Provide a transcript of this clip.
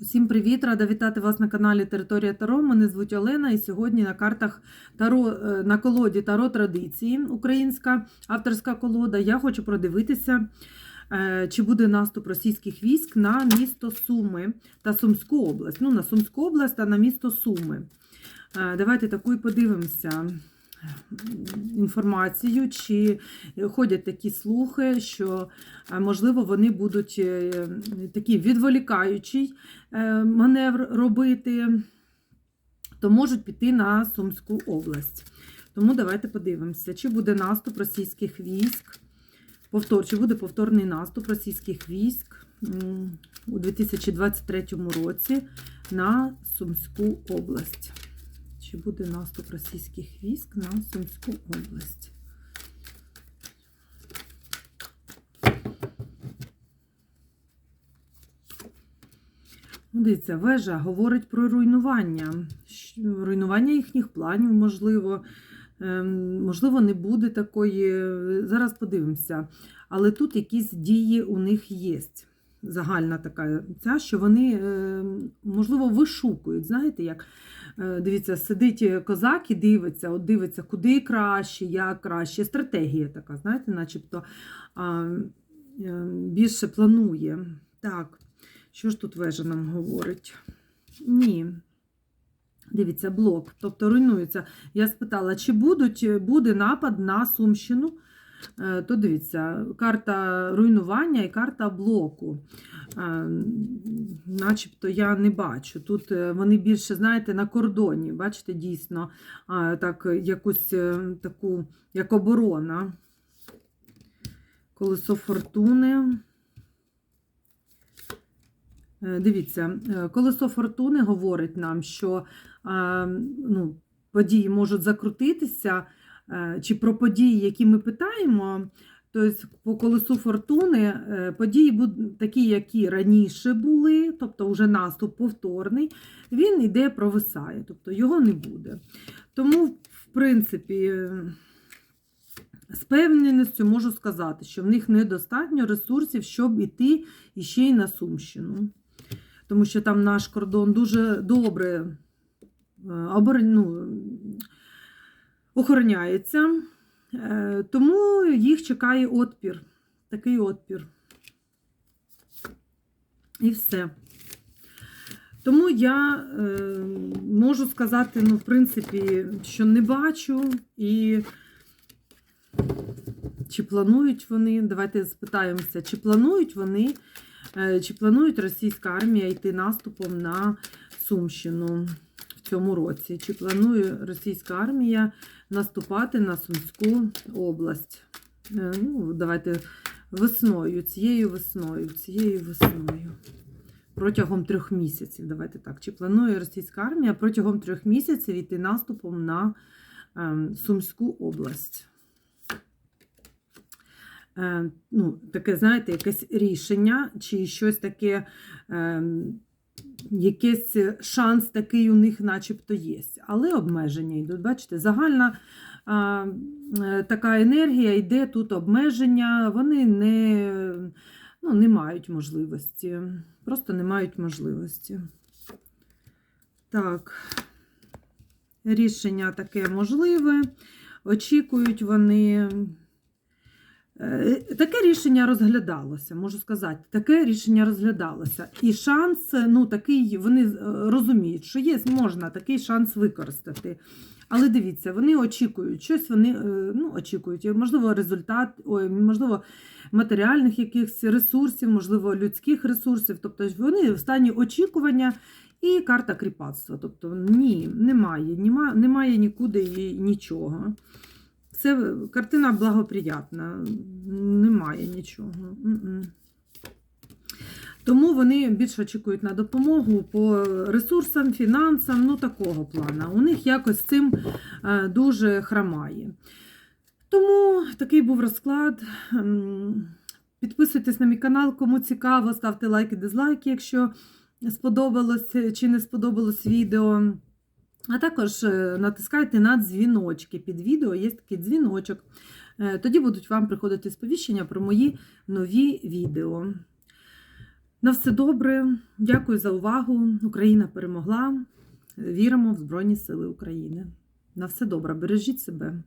Всім привіт! Рада вітати вас на каналі Територія Таро. Мене звуть Олена, і сьогодні на картах Таро е, на колоді Таро Традиції, українська авторська колода. Я хочу продивитися, е, чи буде наступ російських військ на місто Суми та Сумську область. Ну, на Сумську область та на місто Суми. Е, Давайте таку і подивимося інформацію, чи ходять такі слухи, що е, можливо вони будуть е, такий відволікаючий е, маневр робити, то можуть піти на Сумську область. Тому давайте подивимося, чи буде наступ російських військ. Повтор, чи буде повторний наступ російських військ у 2023 році на Сумську область. Чи буде наступ російських військ на Сумську область? Дивіться, вежа говорить про руйнування. Руйнування їхніх планів, можливо. Ем, Можливо, не буде такої. Зараз подивимося. Але тут якісь дії у них є. Загальна така ця, що вони, е, можливо, вишукують. Знаєте, як Е, дивіться, сидить козак і дивиться, от дивиться, куди краще, як краще. Стратегія така, знаєте, начебто е, більше планує. Так, що ж тут вежа нам говорить? Ні. Дивіться, блок, тобто руйнується. Я спитала, чи будуть, буде напад на Сумщину? Е, То дивіться, карта руйнування і карта блоку. Е, Начебто я не бачу. Тут е, вони більше, знаєте, на кордоні. Бачите, дійсно, так, якусь таку, як оборона. Колесо фортуни. Дивіться, колесо фортуни говорить нам, що ну, події можуть закрутитися, чи про події, які ми питаємо. Тобто, по колесу фортуни е, події такі, які раніше були, тобто вже наступ повторний, він йде провисає, тобто його не буде. Тому, в принципі, е, з певненістю можу сказати, що в них недостатньо ресурсів, щоб іти іще й на Сумщину. Тому що там наш кордон дуже добре е, ну, охороняється. Е, Тому їх чекає отпір. Такий отпір. І все. Тому я е, можу сказати, ну, в принципі, що не бачу і чи планують вони, давайте спитаємося, чи планують вони, е, чи планують російська армія йти наступом на Сумщину цьому році? Чи планує російська армія наступати на Сумську область? Е, Ну, давайте весною, цією весною, цією весною. Протягом трьох місяців, давайте так. Чи планує російська армія протягом трьох місяців йти наступом на ем, Сумську область? Е, ну, таке, знаєте, якесь рішення, чи щось таке, е, якийсь шанс такий у них начебто є. Але обмеження йдуть. Бачите, загальна а, е, така енергія йде, тут обмеження, вони не, ну, не мають можливості. Просто не мають можливості. Так, рішення таке можливе. Очікують вони. Е, Таке рішення розглядалося, можу сказати, таке рішення розглядалося. І шанс, ну такий, вони е, розуміють, що є, можна такий шанс використати. Але дивіться, вони очікують щось, вони е, ну, очікують, можливо, результат, ой, можливо, матеріальних якихось ресурсів, можливо, людських ресурсів. Тобто вони в стані очікування і карта кріпацтва. Тобто, ні, немає, нема- немає нікуди і нічого. Це картина благоприятна, немає нічого. Тому вони більше очікують на допомогу по ресурсам, фінансам, ну такого плану. У них якось цим е, дуже хромає. Тому такий був розклад. Підписуйтесь на мій канал, кому цікаво, ставте лайки, дизлайки, якщо сподобалось чи не сподобалось відео. А також е, натискайте на дзвіночки. Під відео є такий дзвіночок. Е, Тоді будуть вам приходити сповіщення про мої нові відео. На все добре. Дякую за увагу. Україна перемогла. Віримо в Збройні Сили України. На все добре. Бережіть себе.